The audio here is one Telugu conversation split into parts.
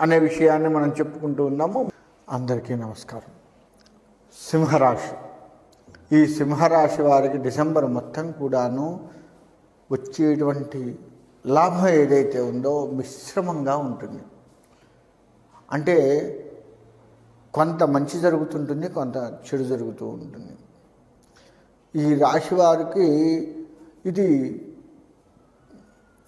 అనే విషయాన్ని మనం చెప్పుకుంటూ ఉన్నాము. అందరికీ నమస్కారం. సింహరాశి. ఈ సింహరాశి వారికి డిసెంబర్ మొత్తం కూడాను వచ్చేటువంటి లాభం ఏదైతే ఉందో మిశ్రమంగా ఉంటుంది. అంటే కొంత మంచి జరుగుతుంటుంది కొంత చెడు జరుగుతూ ఉంటుంది. ఈ రాశి వారికి ఇది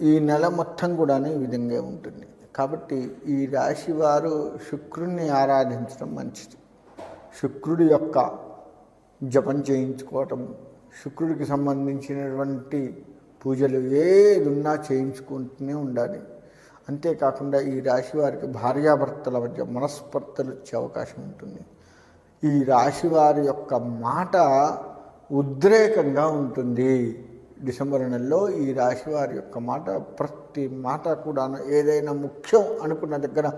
ఈ నెల మొత్తం కూడా ఈ విధంగా ఉంటుంది. కాబట్టి ఈ రాశి వారు శుక్రుణ్ణి ఆరాధించడం మంచిది. శుక్రుడి యొక్క జపం చేయించుకోవటం శుక్రుడికి సంబంధించినటువంటి పూజలు ఏది ఉన్నా చేయించుకుంటూనే ఉండాలి. అంతేకాకుండా ఈ రాశి వారికి భార్యాభర్తల మధ్య మనస్పర్ధలు వచ్చే అవకాశం ఉంటుంది. ఈ రాశి వారి యొక్క మాట ఉద్రేకంగా ఉంటుంది. డిసెంబర్ నెలలో ఈ రాశి వారి యొక్క మాట ప్రతి మాట కూడా ఏదైనా ముఖ్యం అనుకున్న దగ్గర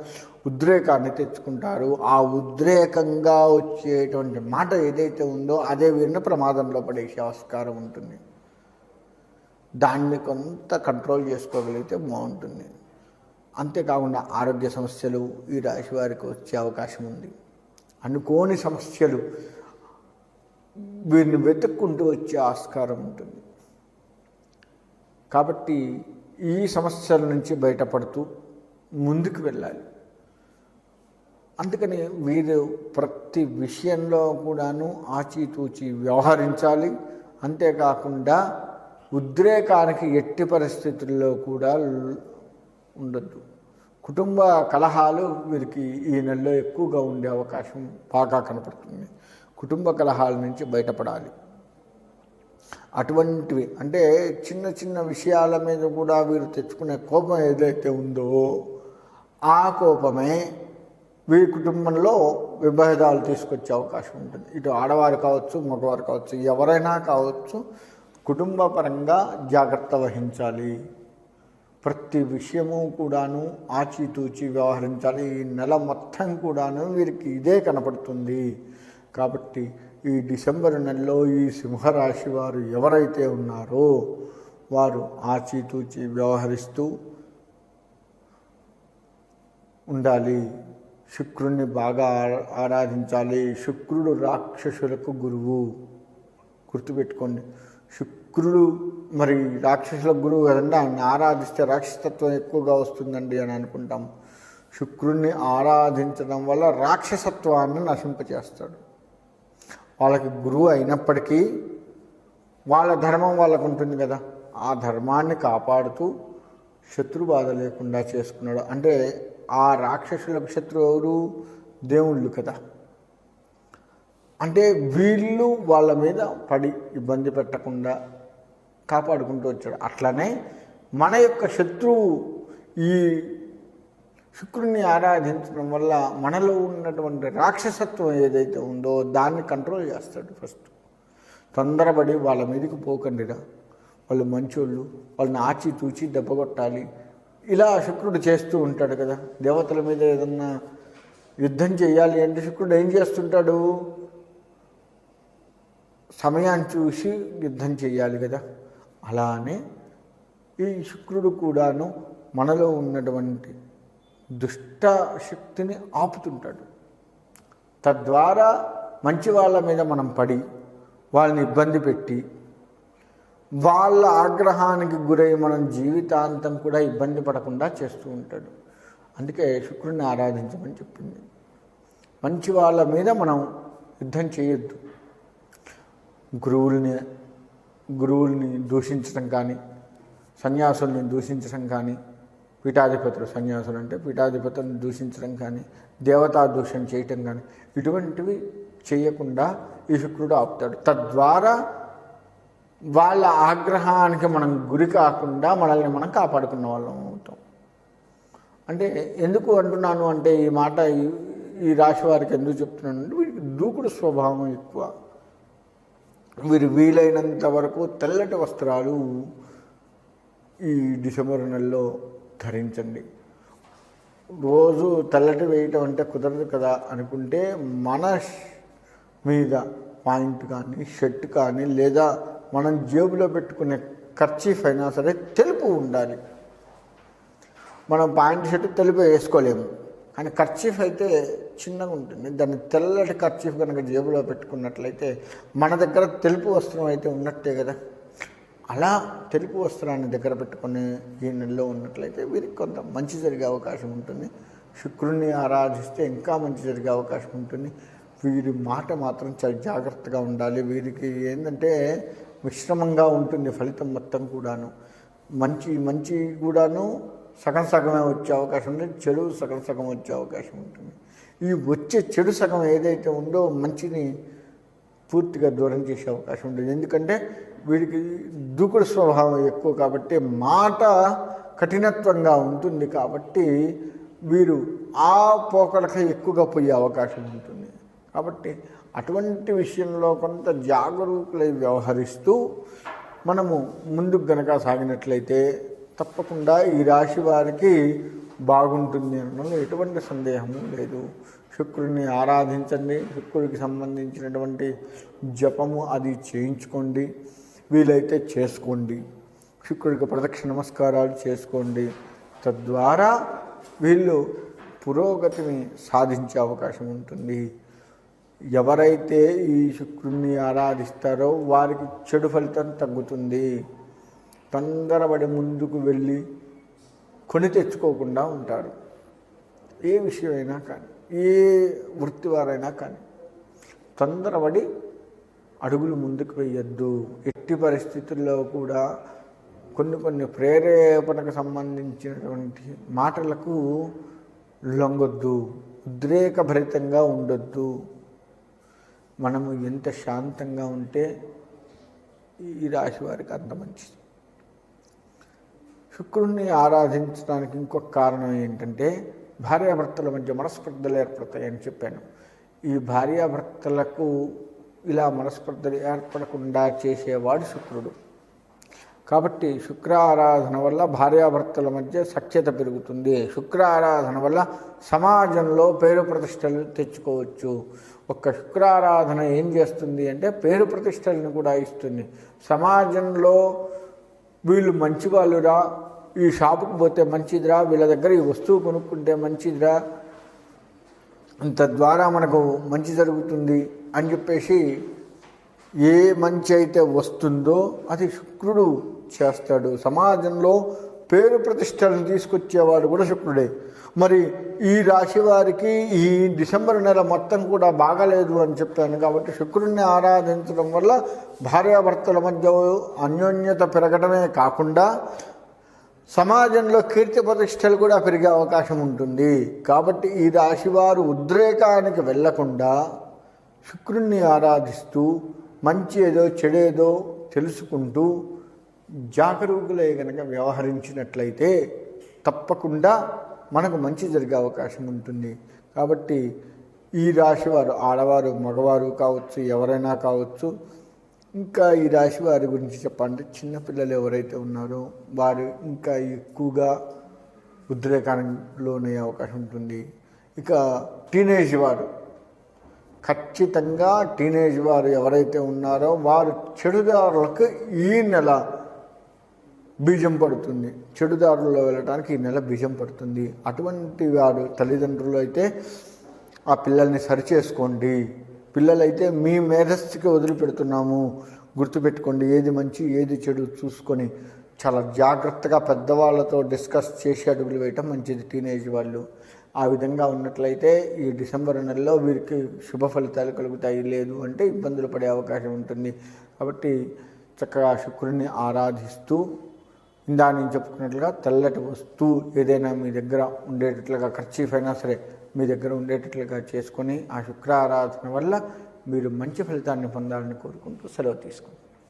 ఉద్రేకాన్ని తెచ్చుకుంటారు. ఆ ఉద్రేకంగా వచ్చేటువంటి మాట ఏదైతే ఉందో అదే వీరిని ప్రమాదంలో పడేసే ఆస్కారం ఉంటుంది. దాన్ని కొంత కంట్రోల్ చేసుకోగలిగితే బాగుంటుంది. అంతేకాకుండా ఆరోగ్య సమస్యలు ఈ రాశి వారికి వచ్చే అవకాశం ఉంది. అనుకోని సమస్యలు వీరిని వెతుక్కుంటూ వచ్చే ఆస్కారం ఉంటుంది. కాబట్టి ఈ సమస్యల నుంచి బయటపడుతూ ముందుకు వెళ్ళాలి. అందుకని వీరు ప్రతి విషయంలో కూడాను ఆచితూచి వ్యవహరించాలి. అంతేకాకుండా ఉద్రేకానికి ఎట్టి పరిస్థితుల్లో కూడా ఉండొద్దు. కుటుంబ కలహాలు వీరికి ఈ నెలలో ఎక్కువగా ఉండే అవకాశం బాగా కనపడుతుంది. కుటుంబ కలహాల నుంచి బయటపడాలి. అటువంటివి. అంటే చిన్న చిన్న విషయాల మీద కూడా వీరు తెచ్చుకునే కోపం ఏదైతే ఉందో ఆ కోపమే వీరి కుటుంబంలో విభేదాలు తీసుకొచ్చే అవకాశం ఉంటుంది. ఇటు ఆడవారు కావచ్చు మగవారు కావచ్చు ఎవరైనా కావచ్చు కుటుంబ పరంగా జాగ్రత్త వహించాలి. ప్రతి విషయము కూడాను ఆచితూచి వ్యవహరించాలి. ఈ నెల మొత్తం కూడాను వీరికి ఇదే కనపడుతుంది. కాబట్టి ఈ డిసెంబర్ నెలలో ఈ సింహరాశి వారు ఎవరైతే ఉన్నారో వారు ఆచితూచి వ్యవహరిస్తూ ఉండాలి. శుక్రుణ్ణి బాగా ఆరాధించాలి. శుక్రుడు రాక్షసులకు గురువు. గుర్తుపెట్టుకోండి. శుక్రుడు మరి రాక్షసుల గురువు కదండి. ఆయన ఆరాధిస్తే రాక్షసత్వం ఎక్కువగా వస్తుందండి అని అనుకుంటాం. శుక్రుణ్ణి ఆరాధించడం వల్ల రాక్షసత్వాన్ని నశింపచేస్తాడు. వాళ్ళకి గురువు అయినప్పటికీ వాళ్ళ ధర్మం వాళ్ళకు ఉంటుంది కదా. ఆ ధర్మాన్ని కాపాడుతూ శత్రు బాధ లేకుండా చేసుకున్నాడు. అంటే ఆ రాక్షసులకు శత్రువు ఎవరు? దేవుళ్ళు కదా. అంటే వీళ్ళు వాళ్ళ మీద పడి ఇబ్బంది పెట్టకుండా కాపాడుకుంటూ వచ్చాడు. అట్లనే మన యొక్క శత్రువు ఈ శుక్రుని ఆరాధించడం వల్ల మనలో ఉన్నటువంటి రాక్షసత్వం ఏదైతే ఉందో దాన్ని కంట్రోల్ చేస్తాడు ఫస్ట్. తొందరపడి వాళ్ళ మీదకి పోకండిరా. వాళ్ళు మంచోళ్ళు వాళ్ళని ఆచి తూచి దెబ్బ కొట్టాలి ఇలా శుక్రుడు చేస్తూ ఉంటాడు కదా. దేవతల మీద ఏదన్నా యుద్ధం చేయాలి అంటే శుక్రుడు ఏం చేస్తుంటాడు? సమయాన్ని చూసి యుద్ధం చేయాలి కదా. అలానే ఈ శుక్రుడు కూడాను మనలో ఉన్నటువంటి దుష్ట శక్తిని ఆపుతుంటాడు. తద్వారా మంచి వాళ్ళ మీద మనం పడి వాళ్ళని ఇబ్బంది పెట్టి వాళ్ళ ఆగ్రహానికి గురై మనం జీవితాంతం కూడా ఇబ్బంది పడకుండా చేస్తూ ఉంటాడు. అందుకే శుక్రుడిని ఆరాధించమని చెప్పింది. మంచి వాళ్ళ మీద మనం యుద్ధం చేయొద్దు. గురువుల్ని గురువుల్ని దూషించడం కానీ సన్యాసుల్ని దూషించడం కానీ పీఠాధిపతులు సన్యాసులు అంటే పీఠాధిపతులను దూషించడం కానీ దేవతా దూషణ చేయటం కానీ ఇటువంటివి చేయకుండా ఈ శుక్రుడు ఆపుతాడు. తద్వారా వాళ్ళ ఆగ్రహానికి మనం గురి కాకుండా మనల్ని మనం కాపాడుకున్న వాళ్ళం అవుతాం. అంటే ఎందుకు అంటున్నాను అంటే ఈ మాట ఈ- ఈ రాశి వారికి ఎందుకు చెప్తున్నాను అంటే వీరికి దూకుడు స్వభావం ఎక్కువ. వీరు వీలైనంత వరకు తెల్లటి వస్త్రాలు ఈ డిసెంబర్ నెలలో ధరించండి. రోజు తెల్లటి వేయటం అంటే కుదరదు కదా అనుకుంటే మన మీద పాయింట్ కానీ షర్ట్ కానీ లేదా మనం జేబులో పెట్టుకునే ఖర్చీఫ్ అయినా సరే తెలుపు ఉండాలి. మనం పాయింట్ షర్ట్ తెలుపు వేసుకోలేము. కానీ ఖర్చీఫ్ అయితే చిన్నగా ఉంటుంది. దాన్ని తెల్లటి ఖర్చీఫ్ కనుక జేబులో పెట్టుకున్నట్లయితే మన దగ్గర తెలుపు వస్త్రం అయితే ఉన్నట్టే కదా. అలా తెలుపు వస్త్రాన్ని దగ్గర పెట్టుకుని ఈ నెలలో ఉన్నట్లయితే వీరికి కొంత మంచి జరిగే అవకాశం ఉంటుంది. శుక్రుణ్ణి ఆరాధిస్తే ఇంకా మంచి జరిగే అవకాశం ఉంటుంది. వీరి మాట మాత్రం చాలా జాగ్రత్తగా ఉండాలి. వీరికి ఏంటంటే మిశ్రమంగా ఉంటుంది ఫలితం మొత్తం కూడాను. మంచి మంచి కూడాను సగం సగమే వచ్చే అవకాశం ఉంది చెడు సగం సగం వచ్చే అవకాశం ఉంటుంది. ఈ వచ్చే చెడు సగం ఏదైతే ఉందో మంచిని పూర్తిగా దూరం చేసే అవకాశం ఉంటుంది. ఎందుకంటే వీడికి దూకుడు స్వభావం ఎక్కువ కాబట్టి మాట కఠినత్వంగా ఉంటుంది కాబట్టి వీరు ఆ పోకడకి ఎక్కువగా పోయే అవకాశం ఉంటుంది. కాబట్టి అటువంటి విషయంలో కొంత జాగరూకులై వ్యవహరిస్తూ మనము ముందుకు గనక సాగినట్లయితే తప్పకుండా ఈ రాశి వారికి బాగుంటుంది అనడంలో ఎటువంటి సందేహము లేదు. శుక్రుడిని ఆరాధించండి. శుక్రుడికి సంబంధించినటువంటి జపము అది చేయించుకోండి. వీలైతే చేసుకోండి. శుక్రుడికి ప్రదక్షిణ నమస్కారాలు చేసుకోండి. తద్వారా వీళ్ళు పురోగతిని సాధించే అవకాశం ఉంటుంది. ఎవరైతే ఈ శుక్రుణ్ణి ఆరాధిస్తారో వారికి చెడు ఫలితం తగ్గుతుంది. తొందరపడి ముందుకు వెళ్ళి కొని తెచ్చుకోకుండా ఉంటారు. ఏ విషయమైనా కానీ ఏ వృత్తి వారైనా కానీ తొందరపడి అడుగులు ముందుకు వేయొద్దు. ఎట్టి పరిస్థితుల్లో కూడా కొన్ని కొన్ని ప్రేరేపణకు సంబంధించినటువంటి మాటలకు లొంగొద్దు. ఉద్రేకభరితంగా ఉండొద్దు. మనము ఎంత శాంతంగా ఉంటే ఈ రాశి వారికి అంత మంచిది. శుక్రుణ్ణి ఆరాధించడానికి ఇంకొక కారణం ఏంటంటే భార్యాభర్తల మధ్య మనస్పర్ధలు ఏర్పడతాయని చెప్పాను. ఈ భార్యాభర్తలకు ఇలా మనస్పర్ధలు ఏర్పడకుండా చేసేవాడు శుక్రుడు. కాబట్టి శుక్ర ఆరాధన వల్ల భార్యాభర్తల మధ్య సఖ్యత పెరుగుతుంది. శుక్ర ఆరాధన వల్ల సమాజంలో పేరు ప్రతిష్టలు తెచ్చుకోవచ్చు. ఒక్క శుక్ర ఆరాధన ఏం చేస్తుంది అంటే పేరు ప్రతిష్టలను కూడా ఇస్తుంది. సమాజంలో వీళ్ళు మంచి వాళ్ళురా ఈ షాపుకి పోతే మంచిదిరా వీళ్ళ దగ్గర ఈ వస్తువు కొనుక్కుంటే మంచిదిరా తద్వారా మనకు మంచి జరుగుతుంది. అని చెప్పేసి ఏ మంచి అయితే వస్తుందో అది శుక్రుడు చేస్తాడు. సమాజంలో పేరు ప్రతిష్టలను తీసుకొచ్చేవాడు కూడా శుక్రుడే. మరి ఈ రాశి వారికి ఈ డిసెంబర్ నెల మొత్తం కూడా బాగాలేదు అని చెప్పాను కాబట్టి శుక్రుడిని ఆరాధించడం వల్ల భార్యాభర్తల మధ్య అన్యోన్యత పెరగడమే కాకుండా సమాజంలో కీర్తి ప్రతిష్టలు కూడా పెరిగే అవకాశం ఉంటుంది. కాబట్టి ఈ రాశివారు ఉద్రేకానికి వెళ్ళకుండా శుక్రుణ్ణి ఆరాధిస్తూ మంచి ఏదో చెడేదో తెలుసుకుంటూ జాగరూకులే గనక వ్యవహరించినట్లయితే తప్పకుండా మనకు మంచి జరిగే అవకాశం ఉంటుంది. కాబట్టి ఈ రాశివారు ఆడవారు మగవారు కావచ్చు ఎవరైనా కావచ్చు ఇంకా ఈ రాశి వారి గురించి చెప్పాలంటే చిన్నపిల్లలు ఎవరైతే ఉన్నారో వారు ఇంకా ఎక్కువగా ఉద్రేకానికి లోనయ్యే అవకాశం ఉంటుంది. ఇక టీనేజ్ వారు ఖచ్చితంగా టీనేజ్ వారు ఎవరైతే ఉన్నారో వారు చెడుదారులకు ఈ నెల బీజం పడుతుంది. చెడుదారుల్లో వెళ్ళడానికి ఈ నెల బీజం పడుతుంది. అటువంటి వారు తల్లిదండ్రులు అయితే ఆ పిల్లల్ని సరిచేసుకోండి. పిల్లలైతే మీ మేధస్సుకి వదిలిపెడుతున్నాము. గుర్తుపెట్టుకోండి ఏది మంచి ఏది చెడు చూసుకొని చాలా జాగ్రత్తగా పెద్దవాళ్ళతో డిస్కస్ చేసి అడుగులు వేయటం మంచిది టీనేజ్ వాళ్ళు. ఆ విధంగా ఉన్నట్లయితే ఈ డిసెంబర్ నెలలో వీరికి శుభ ఫలితాలు కలుగుతాయి. లేదు అంటే ఇబ్బందులు పడే అవకాశం ఉంటుంది. కాబట్టి చక్కగా శుక్రుడిని ఆరాధిస్తూ ఇందా నేను చెప్పుకున్నట్లుగా తెల్లటి వస్తువు ఏదైనా మీ దగ్గర ఉండేటట్లుగా ఖర్చీఫ్ అయినా సరే మీ దగ్గర ఉండేటట్లుగా చేసుకొని ఆ శుక్ర ఆరాధన వల్ల మీరు మంచి ఫలితాన్ని పొందాలని కోరుకుంటూ సెలవు తీసుకుంటాం